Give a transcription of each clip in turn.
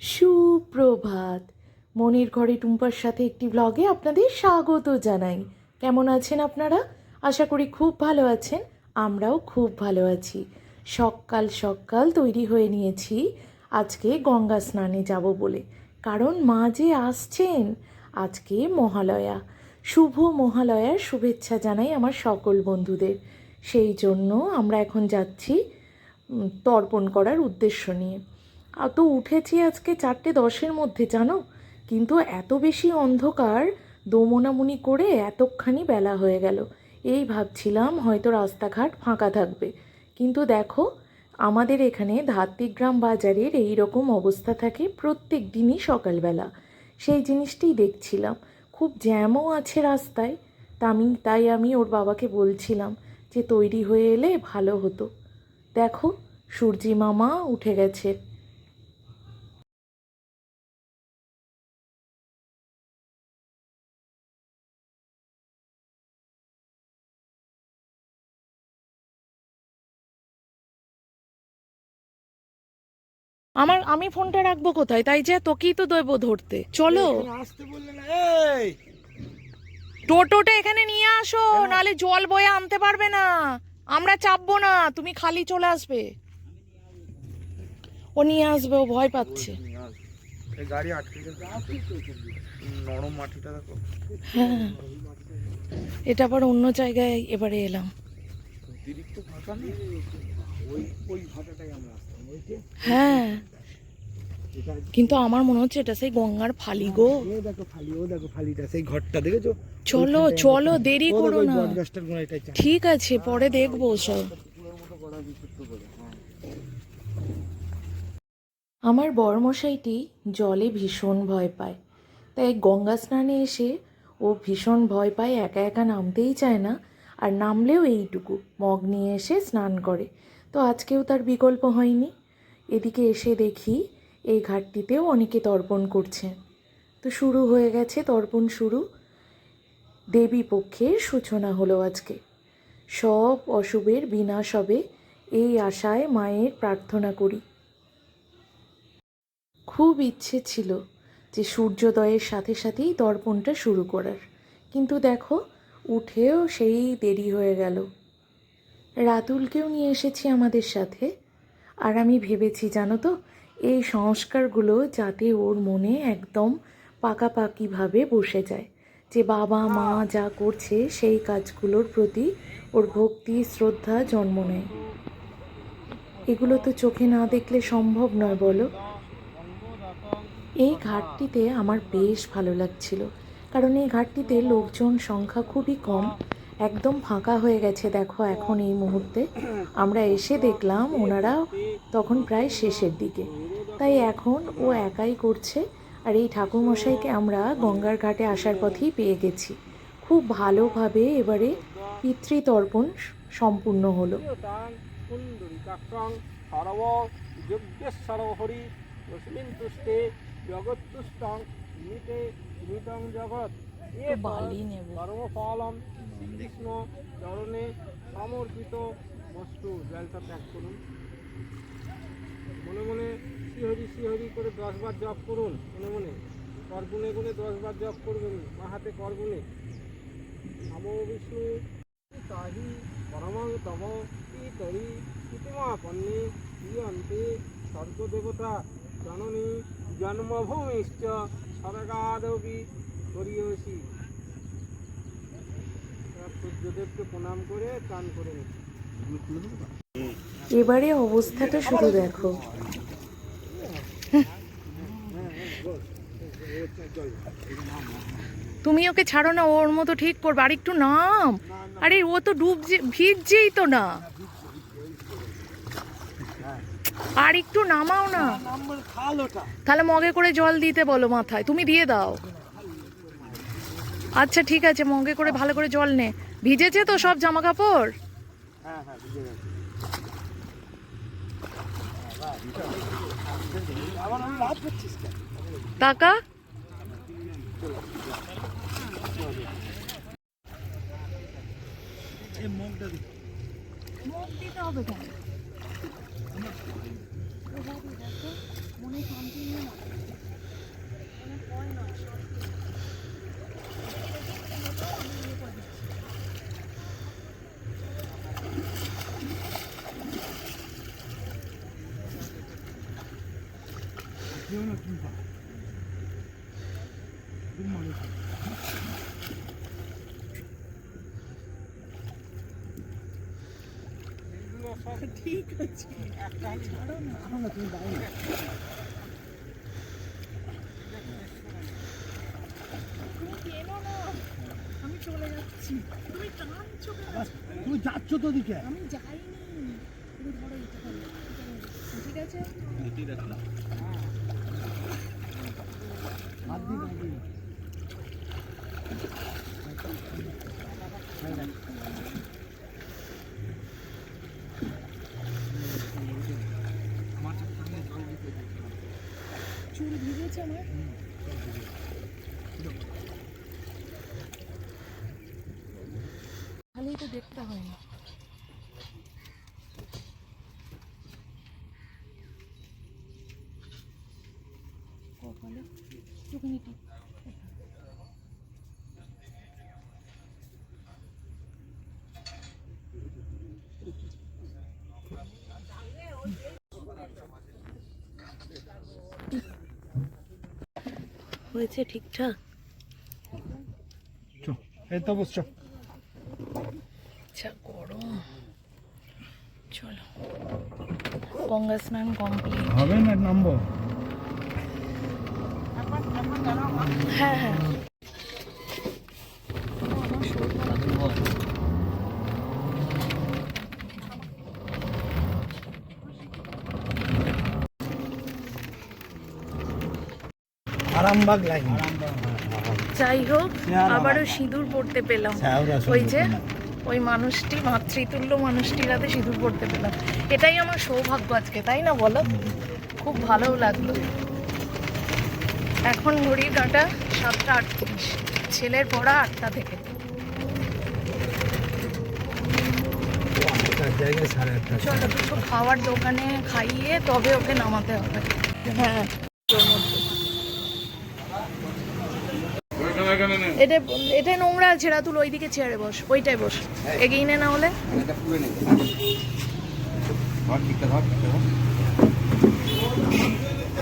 সুপ্রভাত। মনির ঘরে টুম্পার সাথে একটি ব্লগে আপনাদের স্বাগত জানাই। কেমন আছেন আপনারা? আশা করি খুব ভালো আছেন, আমরাও খুব ভালো আছি। সকাল সকাল তৈরি হয়ে নিয়েছি, আজকে গঙ্গা স্নানে যাব বলে। কারণ মা যে আসছেন, আজকে মহালয়া। শুভ মহালয়ার শুভেচ্ছা জানাই আমার সকল বন্ধুদের। সেই জন্য আমরা এখন যাচ্ছি তর্পণ করার উদ্দেশ্য নিয়ে। তো উঠেছি আজকে চারটে দশের মধ্যে, জানো? কিন্তু এত বেশি অন্ধকার, দোমনামুনি করে এতখানি বেলা হয়ে গেল। এই ভাবছিলাম হয়তো রাস্তাঘাট ফাঁকা থাকবে। কিন্তু দেখো, আমাদের এখানে ধাত্রিগ্রাম বাজারের এই রকম অবস্থা থাকে প্রত্যেক দিনই সকালবেলা। সেই জিনিসটাই দেখছিলাম। খুব জ্যামও আছে রাস্তায়। তা আমি তাই আমি ওর বাবাকে বলছিলাম যে তৈরি হয়ে এলে ভালো হতো। দেখো, সূর্যি মামা উঠে গেছে। আমার আমি ফোনটা রাখব কোথায়? তাই যে তোকেই তো দেবো ধরতে। চলো। আসতে বললে না এই। টোটোটা এখানে নিয়ে আসো নালে জল বয়ে আনতে পারবে না। আমরা চাপবো না তুমি খালি চলে আসবে। ও নিয়ে আসবে ও ভয় পাচ্ছে। গাড়ি আটকে নরম মাটিটা দেখো। হ্যাঁ এটা আবার অন্য জায়গায় এবারে এলাম। অতিরিক্ত ফাঁকা নেই? ওই ওই ফাঁকাটাই আমরা হ্যাঁ। কিন্তু আমার মনে হচ্ছে এটা সেই গঙ্গার ফালি গো। দেখো ফালি ও দেখো ফালিটা সেই ঘরটা দেখেছ? চলো চলো দেরি করো না। ঠিক আছে পরে দেখব সব। হ্যাঁ আমার বরমশাইটি জলে ভীষণ ভয় পায়। তাই গঙ্গা স্নানে এসে ও ভীষণ ভয় পায় একা একা নামতেই চায় না আর নামলেও এইটুকু। মগ নিয়ে এসে স্নান করে। তো আজকেও তার বিকল্প হয়নি। এদিকে এসে দেখি এই ঘাটটিতেও অনেকে তর্পণ করছে। তো শুরু হয়ে গেছে তর্পণ শুরু। দেবী পক্ষের সূচনা হলো আজকে। সব অশুভের বিনাশ হবে এই আশায় মায়ের প্রার্থনা করি। খুব ইচ্ছে ছিল যে সূর্যোদয়ের সাথে সাথেই তর্পণটা শুরু করার। কিন্তু দেখো, উঠেও সেই দেরি হয়ে গেল। রাতুলকেও নিয়ে এসেছি আমাদের সাথে। আর আমি ভেবেছি, জানো তো, এই সংস্কারগুলো যাতে ওর মনে একদম পাকাপাকিভাবে বসে যায়। যে বাবা মা যা করছে, সেই কাজগুলোর প্রতি ওর ভক্তি, শ্রদ্ধা জন্ম নেয়। এগুলো তো চোখে না দেখলে সম্ভব নয়, বলো। এই ঘাটটিতে আমার বেশ ভালো লাগছিল। কারণ এই ঘাটটিতে লোকজন সংখ্যা খুবই কম। একদম ফাঁকা হয়ে গেছে, দেখো এখন এই মুহূর্তে। আমরা এসে দেখলাম ওনারা তখন প্রায় শেষের দিকে। তাই এখন ও একাই করছে। আর এই ঠাকুরমশাইকে আমরা গঙ্গার ঘাটে আসার পথেই পেয়ে গেছি। খুব ভালোভাবে এবারে পিতৃতর্পণ সম্পূর্ণ হলো। জগৎ বালি নেব। কর্মফলম শ্রীকৃষ্ণ চরণে সমর্পিত বস্তু জলটা ত্যাগ করুন। মনে মনে শ্রীহরি শ্রীহরি করে দশবার জপ করুন মনে মনে। করগুনে গুনে দশবার জপ করবেন বা হাতে করগুনে নমো বিষ্ণু। তাহি পরমং তম তরি ইতিমাপন্নে ইয়ন্তে স্বর্গদেবতা জননী জন্মভূমিশ্চ স্বর্গাদপি করিয়সি। সূর্যদেবকে প্রণাম করে চান করে এবারে অবস্থাটা শুধু দেখো। তুমি ওকে ছাড়ো না, ওর মতো ঠিক করবে। আর একটু নাম। আরে ও তো ডুবছে, ভিজছেই তো না। আর একটু নামাও না। তাহলে মগে করে জল দিতে বলো মাথায় তুমি দিয়ে দাও। আচ্ছা ঠিক আছে মগে করে ভালো করে জল নে। ভিজেছে তো সব জামা কাপড় হ্যাঁ হ্যাঁ টাকা মুখ দিতে হবে কেন? 기어나 김밥 너무 많이 ঠিক আছে। ছাড়ো না তুমি বাইরে তুমি কেনো না আমি চলে যাচ্ছি তুমি টানছো? তুমি যাচ্ছ তো দিকে আমি যাইনি তুমি ধরো ঠিক আছে হাত দিন হাত দিন চুল ভিজেছে আমার খালি তো দেখতে হয় না কপালে একটুখানি টিপ। হয়েছে ঠিকঠাক? চ এই তো বস আচ্ছা গরম চলো। গঙ্গা স্নান কমপ্লিট হবে না নামবো? হ্যাঁ হ্যাঁ। আরামবাগ লাইন। যাই হোক আবারও সিঁদুর পড়তে পেলাম। ওই যে ওই মানুষটি মাতৃতুল্য মানুষটির হাতে সিঁদুর পড়তে পেলাম। এটাই আমার সৌভাগ্য আজকে তাই না বলো? খুব ভালোও লাগল। এখন ঘড়ির কাঁটা সাতটা আটত্রিশ। ছেলের পড়া আটটা থেকে। চলো দুটো খাওয়ার দোকানে খাইয়ে তবে ওকে নামাতে হবে। হ্যাঁ তোর মধ্যে। এটা এটা নোংরা আছে রাতুল ওইদিকে চেয়ারে বস ওইটাই বস। এগিয়ে নে না হলে। এটা পুরো নেই ধর ঠিকঠাক ধর ঠিকঠাক ধর।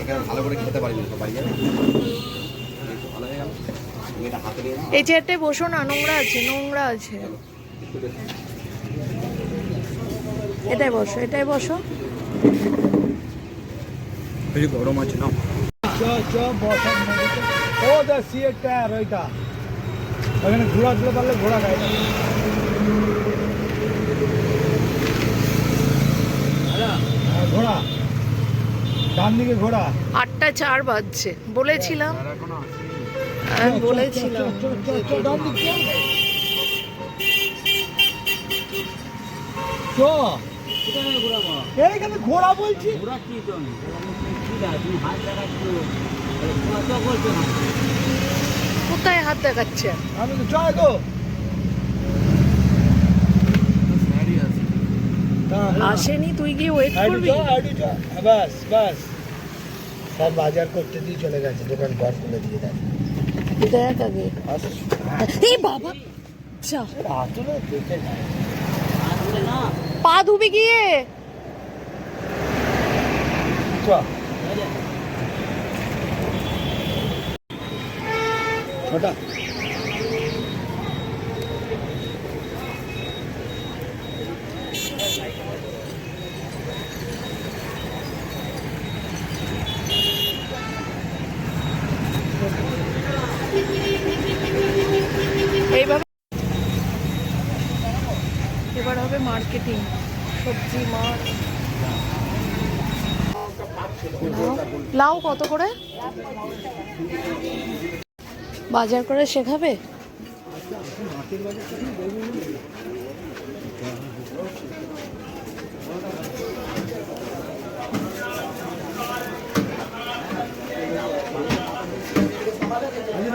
এখানে ভালো করে খেতে পারিনি সবাই যাবে? এই ভালো হয়ে গেল। চেয়ারটায় বসো না নোংরা আছে নোংরা আছে। এটাই বসো এটাই বসো। গরম আছে না? ও দা সিএর টায়ার ওইটা। ওখানে ঘোড়া দিলে পারলে ঘোড়া খায়। হ্যাঁ, ঘোড়া। ডান দিকে ঘোড়া। আটটা চার বাজছে বলেছিলাম। আমি বলেছিলাম। চ, চ, চ, চ, ডান দিক চ। চ ঘোড়া বলছি। কোথায় হাত দেখাচ্ছে? আমি তো জয় গো। আসেনি তুই গিয়ে ওয়েট করবি? বাস বাস সব বাজার করতে দিয়ে চলে গেছে দোকান ঘর খুলে দিয়ে দেয় দেখ আগে। এই বাবা চা আসলে দেখে পা ধুবি গিয়ে। চ এইভাবে এবার হবে মার্কেটিং সবজি মাছ। লাউ কত করে? বাজার করে শেখাবে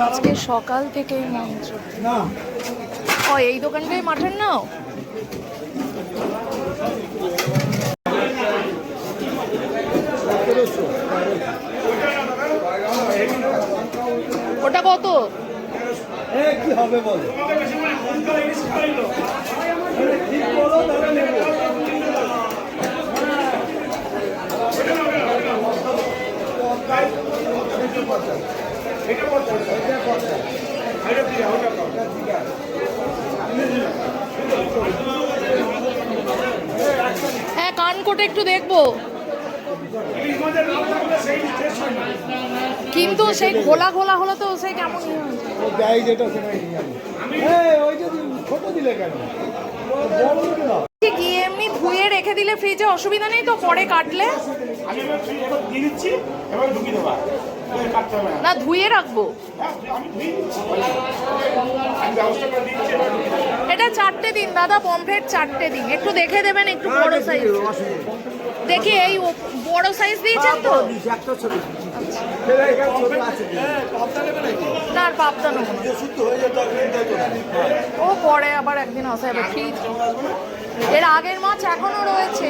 আজকে সকাল থেকেই মন্ত্র ও এই দোকানটাই মাঠের নাও ওটা কত? কি হবে বলো? হ্যাঁ কান কোটে একটু দেখব। কিন্তু সেই খোলা খোলা হলো তো সেই কেমন ইয়ে দেয় যেটা সেটাই যাবে হ্যাঁ। ওই যদি ছোট দিলে কেন? বড় দিলে না। যে কি এমনি ধুয়ে রেখে দিলে ফ্রিজে অসুবিধা নেই তো পরে কাটলে? না। ধুয়ে রাখব। হ্যাঁ। এটা চারটে দিন দাদা চারটে দিন। একটু দেখে দেবেন একটু বড় সাইজ দেখি এই ও- বড় সাইজ দিয়েছেন তো? না আর পাবদা নেব না। ও পরে আবার একদিন আসা এর আগের মাছ এখনও রয়েছে।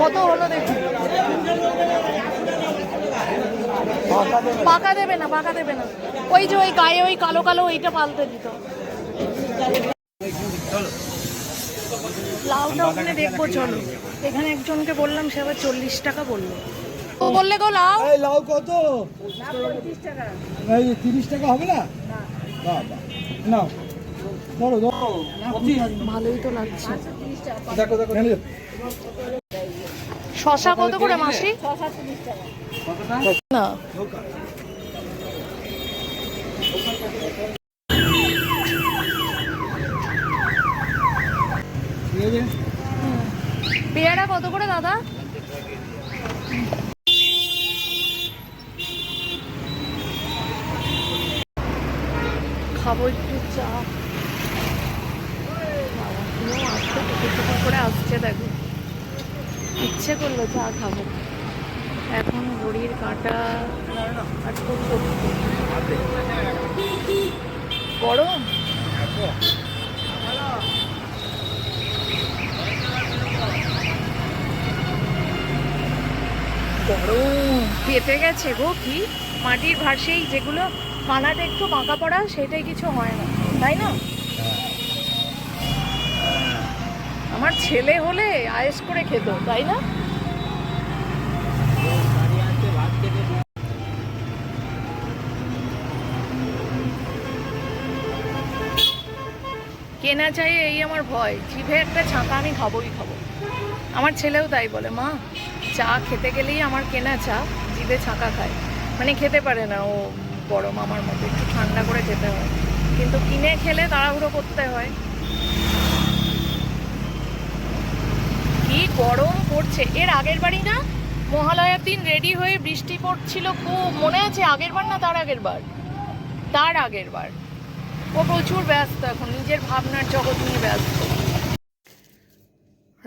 কত হলো দেখুন পাকা দেবে না পাকা দেবে না। ওই যে ওই গায়ে ওই কালো কালো ওইটা পাল্টে দিত। লাউটা ওখানে দেখব চলো। এখানে একজনকে বললাম সে আবার চল্লিশ টাকা বলল। ও বললে গো লাউ। এই লাউ কত? এই তিরিশ টাকা হবে না? বাবা। নাও। ধরো ধরো। ভালোই তো লাগছে। দেখো দেখো শশা কত করে মাসি? পেয়ারা কত করে দাদা? খাব একটু চা। আসতে করে আসছে দেখো। ইচ্ছে করল চা খাব। এখন ঘড়ির কাঁটা গরম? গরম। পেতে গেছে গো কি? মাটির ভাসেই যেগুলো কানাটা একটু বাঁকা পড়া সেটাই কিছু হয় না তাই না? আমার ছেলে হলে আয়েস করে খেত তাই না? কেনা চাই এই আমার ভয়। জিভে একটা ছাঁকা আমি খাবোই খাব। আমার ছেলেও তাই বলে, মা, চা খেতে গেলেই আমার কেনা চা, জিভে ছাঁকা খায়। মানে খেতে পারে না, ও গরম আমার মতো, একটু ঠান্ডা করে খেতে হয়। কিন্তু কিনে খেলে তাড়াহুড়ো করতে হয়। কি গরম পড়ছে। এর আগের বাড়ি না মহালয়ার দিন রেডি হয়ে বৃষ্টি পড়ছিল খুব। মনে আছে আগের বার না তার আগের বার? তার আগের বার। ও প্রচুর ব্যস্ত এখন, নিজের ভাবনার জগৎ নিয়ে ব্যস্ত।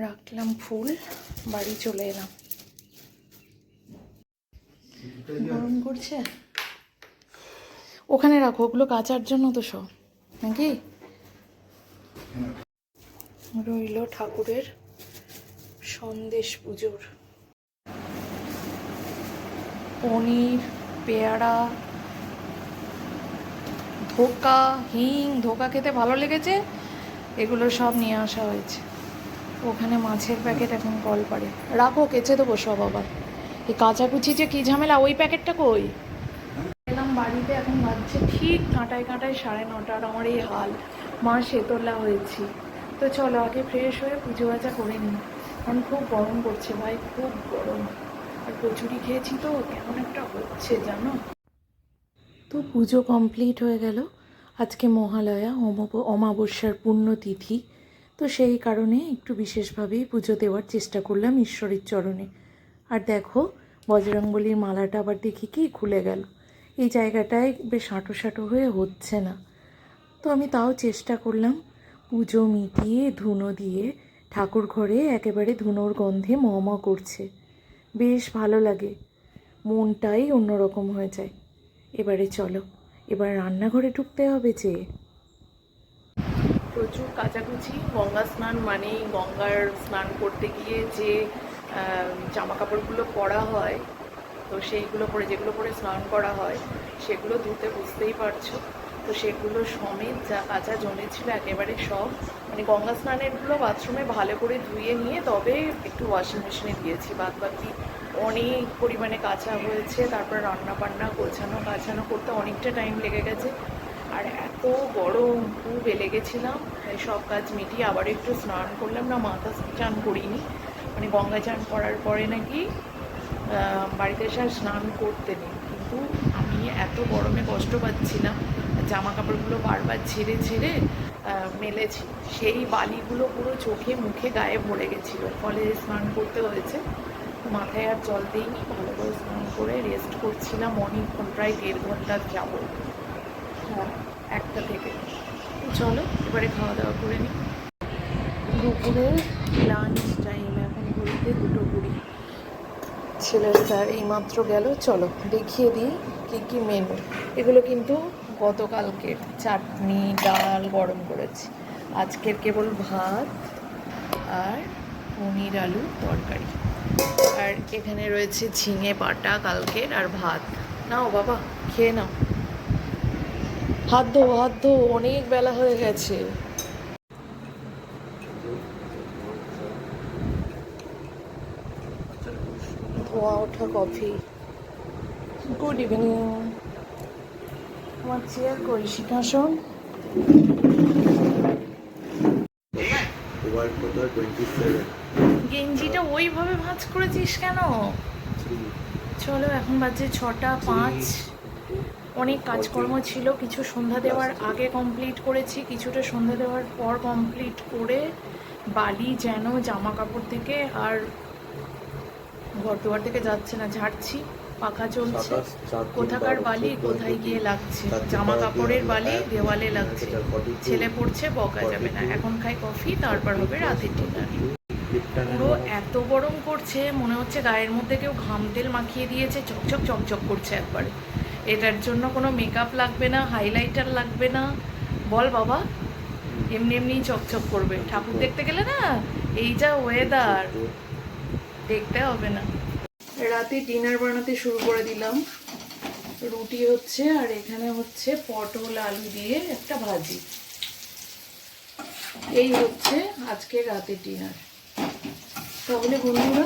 রাখলাম ফুল, বাড়ি চলে এলাম। গরম করছে? ওখানে রাখো, ওগুলো কাচার জন্য তো সব, নাকি? রইল ঠাকুরের সন্দেশ পুজোর। পনির, পেয়ারা ধোকা, হিং, ধোকা খেতে ভালো লেগেছে? এগুলো সব নিয়ে আসা হয়েছে। ওখানে মাছের প্যাকেট এখন কল পারে রাখো, কেচে দেবো সব আবার। এই কাচাকুচি যে কী ঝামেলা, ওই প্যাকেটটা কই? এলাম বাড়িতে, এখন বাজছে ঠিক কাঁটায় কাঁটায় সাড়ে নটা আর আমার এই হাল। মা শেতলা হয়েছি। তো চলো, আগে ফ্রেশ হয়ে পুজো বাজা করে নিই। এখন খুব গরম পড়ছে ভাই, খুব গরম। আর কচুরি খেয়েছি তো, কেমন একটা হচ্ছে জানো? তো পুজো কমপ্লিট হয়ে গেল। আজকে মহালয়া, অমাব- অমাবস্যার পুণ্যতিথি। তো সেই কারণে একটু বিশেষভাবেই পুজো দেওয়ার চেষ্টা করলাম ঈশ্বরের চরণে। আর দেখো, বজরংবলির মালাটা আবার দেখি কি খুলে গেল। এই জায়গাটায় বেশ হাঁটো সাঁটো হয়ে হচ্ছে না। তো আমি তাও চেষ্টা করলাম পুজো মিটিয়ে, ধুনো দিয়ে ঠাকুর ঘরে একেবারে ধুনোর গন্ধে ম ম করছে। বেশ ভালো লাগে। মনটাই অন্যরকম হয়ে যায়। এবারে চলো, এবার রান্নাঘরে ঢুকতে হবে যে। প্রচুর কাচাকুচি, গঙ্গা স্নান মানেই গঙ্গার স্নান করতে গিয়ে যে জামা কাপড়গুলো পরা হয়, তো সেইগুলো পরে, যেগুলো পরে স্নান করা হয়, সেগুলো ধুতে বুঝতেই পারছ। তো সেগুলো সমেত যা কাঁচা জমেছিল একেবারে সব মানে গঙ্গা স্নানেরগুলো বাথরুমে ভালো করে ধুয়ে নিয়ে তবে একটু ওয়াশিং মেশিনে দিয়েছি বাদ বাকি অনেক পরিমাণে কাঁচা হয়েছে, তারপর রান্না বান্না গোছানো কাছানো করতে অনেকটা টাইম লেগে গেছে। আর এত খুব এলে গেছিলাম তাই সব কাজ মিটিয়ে আবার একটু স্নান করলাম। না, মাথা চান করিনি মানে গঙ্গা চান করার পরে নাকি বাড়িতে এসে আর স্নান করতে নেই। কিন্তু আমি এত গরমে কষ্ট পাচ্ছিলাম জামা কাপড়গুলো বারবার ছেড়ে ছেড়ে মেলেছি। সেই বালিগুলো পুরো চোখে মুখে গায়ে ভরে গেছিল, ফলে স্নান করতে হয়েছে। মাথায় আর জল দিইনি, ভালো করে স্নান করে রেস্ট করছিলাম অনেকক্ষণ প্রায় দেড় ঘণ্টা যাব হ্যাঁ একটা থেকে। চলো, এবারে খাওয়া দাওয়া করে নিই দুপুরে লাঞ্চ টাইম এখন ঘুরতে দুটো কুড়ি। ছেলের স্যার এইমাত্র গেল, চলো দেখিয়ে দিই কী কী মেনু এগুলো কিন্তু গতকালকের চাটনি, ডাল গরম করেছি। আজকের কেবল ভাত আর পনির আলু তরকারি। আর এখানে রয়েছে ঝিঙে, বাটা, কালকের আর ভাত। নাও বাবা, খেয়ে নাও। হাত ধো হাত ধো, অনেক বেলা হয়ে গেছে। ধোয়া, ওঠা, কফি। গুড ইভিনিং আমার চেয়ার করি সিংহাসন? কোথায় টোয়েন্টি সেভেন গেঞ্জিটা ওইভাবে ভাঁজ করেছিস কেন? চলো এখন বাজে ছটা পাঁচ। অনেক কাজকর্ম ছিল কিছু সন্ধ্যা দেওয়ার আগে কমপ্লিট করেছি কিছুটা সন্ধ্যা দেওয়ার পর কমপ্লিট করে বালি যেন জামা কাপড় থেকে আর ঘর দুয়ার থেকে যাচ্ছে না ঝাড়ছি পাখা চলছে। কোথাকার বালি কোথায় গিয়ে লাগছে? জামা কাপড়ের বালি দেওয়ালে লাগছে। ছেলে পড়ছে বকা যাবে না। এখন খাই কফি তারপর হবে রাতের ডিনার পুরো এত গরম করছে মনে হচ্ছে গায়ের মধ্যে কেউ ঘাম তেল মাখিয়ে দিয়েছে চকচক চকচক করছে একবারে। এটার জন্য কোনো মেকআপ লাগবে না হাইলাইটার লাগবে না। বল বাবা এমনি এমনি চকচক করবে। ঠাকুর দেখতে গেলে না এই যা ওয়েদার দেখতে হবে না। রাতে ডিনার বানাতে শুরু করে দিলাম। রুটি হচ্ছে আর এখানে হচ্ছে পটল আলু দিয়ে একটা ভাজি। এই হচ্ছে আজকে রাতের ডিনার তাহলে বন্ধুরা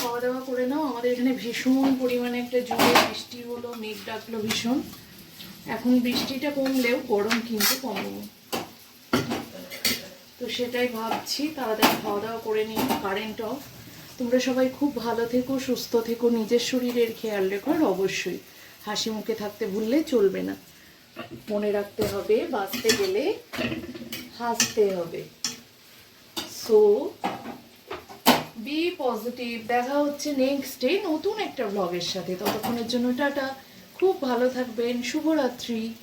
খাওয়া দাওয়া করে নাও। আমাদের এখানে ভীষণ পরিমাণে একটা জোরে বৃষ্টি হলো, মেঘ ডাকলো ভীষণ। এখন বৃষ্টিটা কমলেও গরম কিন্তু কমবো তো সেটাই ভাবছি, তাড়াতাড়ি খাওয়া দাওয়া করে নিই কারেন্ট অফ তোমরা সবাই খুব ভালো থেকো, সুস্থ থেকো, নিজের শরীরের খেয়াল রেখো, আর অবশ্যই হাসি মুখে থাকতে ভুললে চলবে না। মনে রাখতে হবে, বাঁচতে গেলে হাসতে হবে। সো বি পজিটিভ দেখা হচ্ছে নেক্সট ডে নতুন একটা ব্লগের সাথে। ততক্ষণের জন্য টাটা। খুব ভালো থাকবেন। শুভরাত্রি।